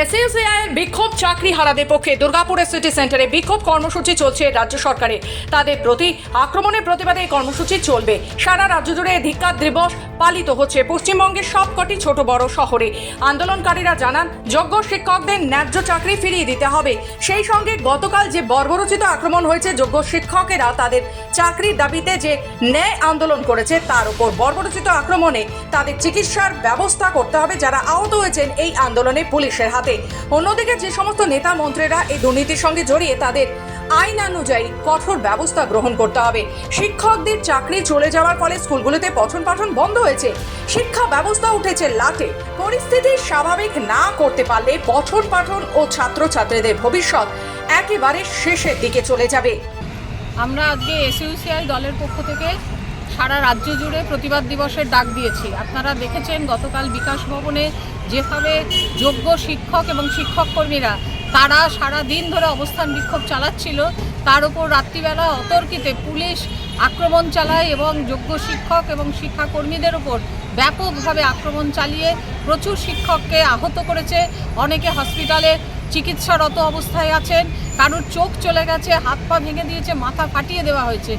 এসইউসিআইয়ের বিক্ষোভ চাকরি হারাদের পক্ষে দুর্গাপুরের সিটি সেন্টারে বিক্ষোভ কর্মসূচি চলছে রাজ্য সরকারের। তাদের প্রতি আক্রমণের প্রতিবাদে কর্মসূচি চলবে। সারা রাজ্য জুড়ে ধিক্কার দিবস পালিত হচ্ছে। পশ্চিমবঙ্গের সবকটি ছোট বড় শহরে। আন্দোলনকারীরা জানান, যোগ্য শিক্ষকদের ন্যায্য চাকরি ফিরিয়ে দিতে হবে। সেই সঙ্গে গতকাল যে বর্বরচিত আক্রমণ হয়েছে, যোগ্য শিক্ষকেরা তাদের চাকরির দাবিতে যে ন্যায় আন্দোলন করেছে, তার উপর বর্বরচিত আক্রমণে তাদের চিকিৎসার ব্যবস্থা করতে হবে। যারা আহত হয়েছেন, এই আন্দোলনে পুলিশের হাতে অন্যদিকে যে সমস্ত নেতা মন্ত্রীরা এই দুর্নীতির সঙ্গে জড়িয়ে তাদের আইন অনুযায়ী কঠোর ব্যবস্থা গ্রহণ করতে হবে। শিক্ষকদের চাকরি চলে যাওয়ার ফলে স্কুলগুলোতে পঠন পাঠন বন্ধ হয়েছে। শিক্ষা ব্যবস্থা উঠেছে লাটে। পরিস্থিতি স্বাভাবিক না করতে পারলে পঠন পাঠন ও ছাত্রছাত্রীদের ভবিষ্যৎ একেবারে শেষের দিকে চলে যাবে। আমরা আজকে এসইউসিআই দলের পক্ষ থেকে সারা রাজ্য জুড়ে প্রতিবাদ দিবসের ডাক দিয়েছি। আপনারা দেখেছেন গতকাল বিকাশ ভবনে যেভাবে যোগ্য শিক্ষক এবং শিক্ষক কর্মীরা তারা সারা দিন ধরে অবস্থান বিক্ষোভ চালাচ্ছিল, তার উপর রাত্রিবেলা অতর্কিতে পুলিশ আক্রমণ চালায় এবং যোগ্য শিক্ষক এবং শিক্ষাকর্মীদের উপর ব্যাপকভাবে আক্রমণ চালিয়ে প্রচুর শিক্ষককে আহত করেছে। অনেকে হসপিটালে চিকিৎসারত অবস্থায় আছেন, কারোর চোখ চলে গেছে, হাত পা ভেঙে দিয়েছে, মাথা ফাটিয়ে দেওয়া হয়েছে।